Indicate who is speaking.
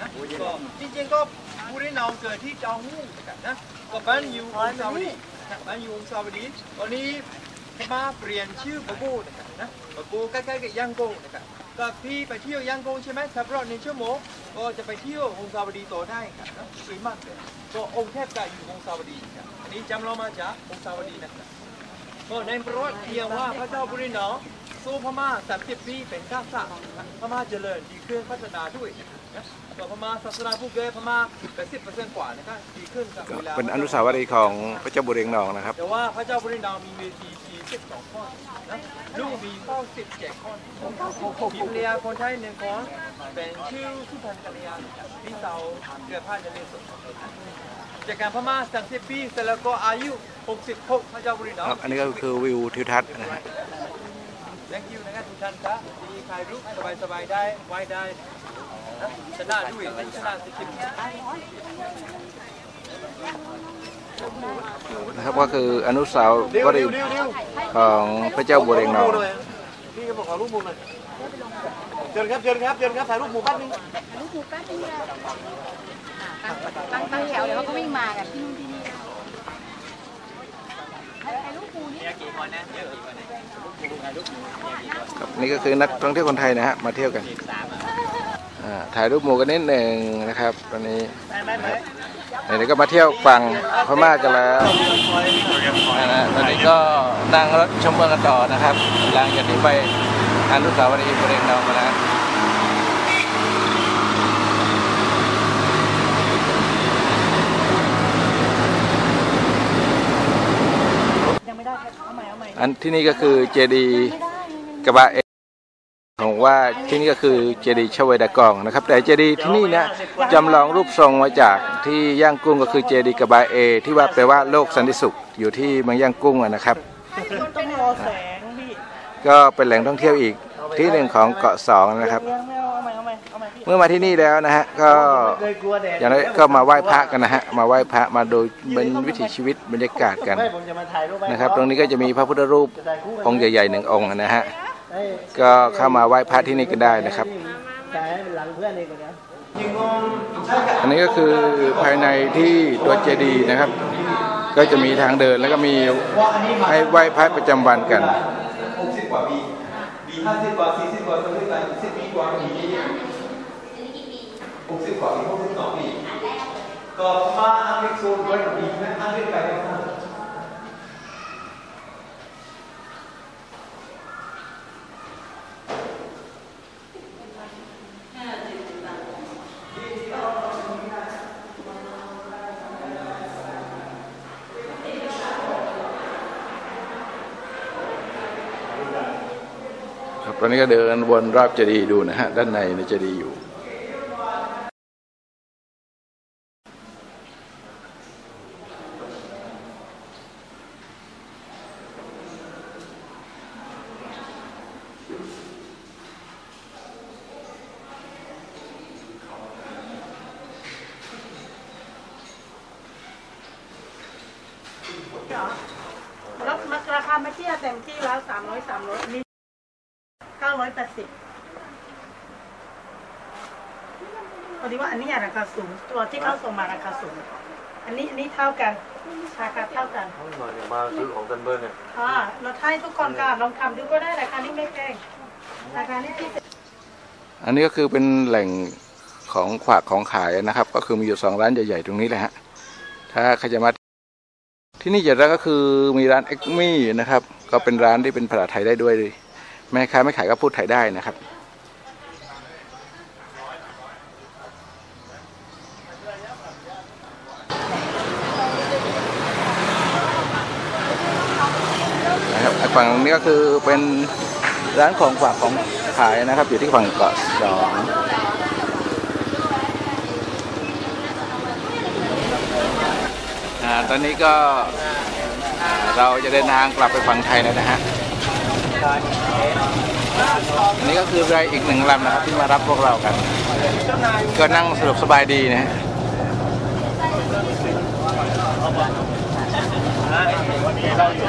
Speaker 1: นะก็จริงๆก็ผู้ได้นองเกิดที่จองหูนะกับนะก็บ้านอยู่องศาวดีบ้านอยู่องศาวดีตอนนี้มาเปลี่ยนชื่อบะโก้นะครับนะบะโก้ใกล้ๆกับย่างกุ้งนะครับก็พี่ไปเที่ยวย่างกุ้งใช่ไหมขับรถในชั่วโมงก็จะไปเที่ยวองศาวดีต่อได้ครับนะสวยมากเลยก็องค์เทพก็อยู่องศาวดีครับอันนี้จำเรามาจากองศาวดีนะครับก็ในประวัติเพียงว่าพระเจ้าบุรินอ สู้พม่า30ปีเป็นข้าศึกพม่าเจริญดีขึ้นพัฒนาด้วยนะก็พม่าศาสนาผู้เกยพม่าเป็นสิบเปอร์เซ็นต์กว่านะครับดีขึ้นกับเวลา
Speaker 2: เป็นอนุสาวรีย์ของพระเจ้าบุเรงนองนะครับ
Speaker 1: แต่ว่าพระเจ้าบุรินอมีเวที42ข้อนะลูกมีข้อ17ข้อมีภรรยาคนไทยหนึ่งคนเป็นชื่อสุพรรณกัลยาพี่สาวเกิดพระนเรศวรจากการพม่า30ปีเสร็จแล้วก็อายุ 66 พระเจ้าบุรินอ
Speaker 2: ครับอันนี้ก็คือวิวทิวทัศน์นะฮะ
Speaker 1: thank you นะครับทุกท่านครับดีถ่ายรูปสบายๆได้ไว้ได้นะชนะด้วยชนะสิบ
Speaker 2: นะครับก็คืออนุสาวรีย์ของพระเจ้าบุเรงนอง
Speaker 3: พี่ก็บอกขอรูปมุมหน่อยเชิญครับเชิญครับเชิญครับถ่ายรูปหมู่บ้านนึง
Speaker 4: ลูกหมูแป๊บนึงอะตั้งตั้งแถวเดี๋ยวเขาก็วิ่งมากันที่นู่นที่นี่ไอ้ลูกหมูนี่
Speaker 2: ครับนี่ก็คือนักท่องเที่ยวคนไทยนะฮะมาเที่ยวกันอ่าถ่ายรูปหมู่กันนิดหนึ่งนะครับตอนนี้นะครับเดี๋ยวก็มาเที่ยวฝั่งพม่ากันแล้วนะตอนนี้ก็นั่งรถชมเมืองกันต่อนะครับหลังจากที่ไปอนุสาวรีย์บุเรงนองมาแล้ว
Speaker 4: ยังไม่ได้เอาใหม่เอาใหม่
Speaker 2: อันที่นี่ก็คือเจดีย์กระบะเอของว่าที่นี่ก็คือเจดีย์ชเวดากองนะครับ แต่เจดีย์ที่นี่เนี่ยจำลองรูปทรงมาจากที่ย่างกุ้งก็คือเจดีย์กระบะเอ ที่ว่าแปลว่าโลกสันติสุขอยู่ที่เมืองย่างกุ้งอะนะครับ
Speaker 4: ต้องรอแสงพี่
Speaker 2: ก็เป็นแหล่งท่องเที่ยวอีกที่หนึ่งของเกาะสองนะครับ
Speaker 4: ยังไม่ เมื่อมา
Speaker 2: ที่นี่แล้วนะฮะก็อย่างไรก็มาไหว้พระกันนะฮะมาไหว้พระมาดูเป็นวิถีชีวิตบรรยากาศกันนะครับ ตรงนี้ก็จะมีพระพุทธรูปองค์ใหญ่ๆหนึ่งองค์นะฮะก็เข้ามาไหว้พระที่นี่ก็ได้นะครับ
Speaker 3: อันนี้
Speaker 2: ก็คือภายในที่ตัวเจดีย์นะครับ ก็จะมีทางเดินแล้วก็มีให้ไหว้พระประจำวันกัน
Speaker 1: 60กว่าปีปี50กว่า40กว่า30กว่า10ปีกว่ามีเยอะ ๆ60กว่าปี62ปีก็พม่าอังกฤษโซนร้อยกว่าปีนะอังกฤษไปแล้วนะ
Speaker 2: ครับตอนนี้ก็เดินวนรอบเจดีย์ดูนะฮะ ด้านในในเจดีย์อยู่
Speaker 4: แล้วราคาไม่เที่ยเต็มที่แล้วสามร้อยสามร้อยนี่เก้าร้อยแปดสิบพอดีว่าอันนี้ราคาสูง ตัวที่เขาส่งมาราคาสูง อันนี้อันนี้เท่ากันราคาเท่ากัน
Speaker 3: มาซื้อของกันเบิร์นเนี่ย
Speaker 4: ค่ะเราให้ทุกคนค่ะลองทำดูก็ได้ราคานี้ไม่แพงราคานี้ที่
Speaker 2: อันนี้ก็คือเป็นแหล่งของขวากของขายนะครับ ก็คือมีอยู่สองร้านใหญ่ๆตรงนี้แหละฮะถ้าใครจะมา ที่นี่เจะแล้วก็คือมีร้านเอ็กมี่นะครับ ก็เป็นร้านที่เป็นภาษาไทยได้ด้วยแม่ค้าไม่ขายก็พูดไทยได้นะครับนะครับฝั่งนี้ก็คือเป็นร้านของฝากของขายนะครับ อยู่ที่ฝั่งเกาะสองอ่า ตอนนี้ก็เราจะเดินทางกลับไปฝั่งไทยแล้วนะฮะอันนี้ก็คือเรืออีกหนึ่งลำนะครับที่มารับพวกเรากัน ก็นั่งสะดวกสบายดีนะฮะ
Speaker 3: วันนี้เราอยู่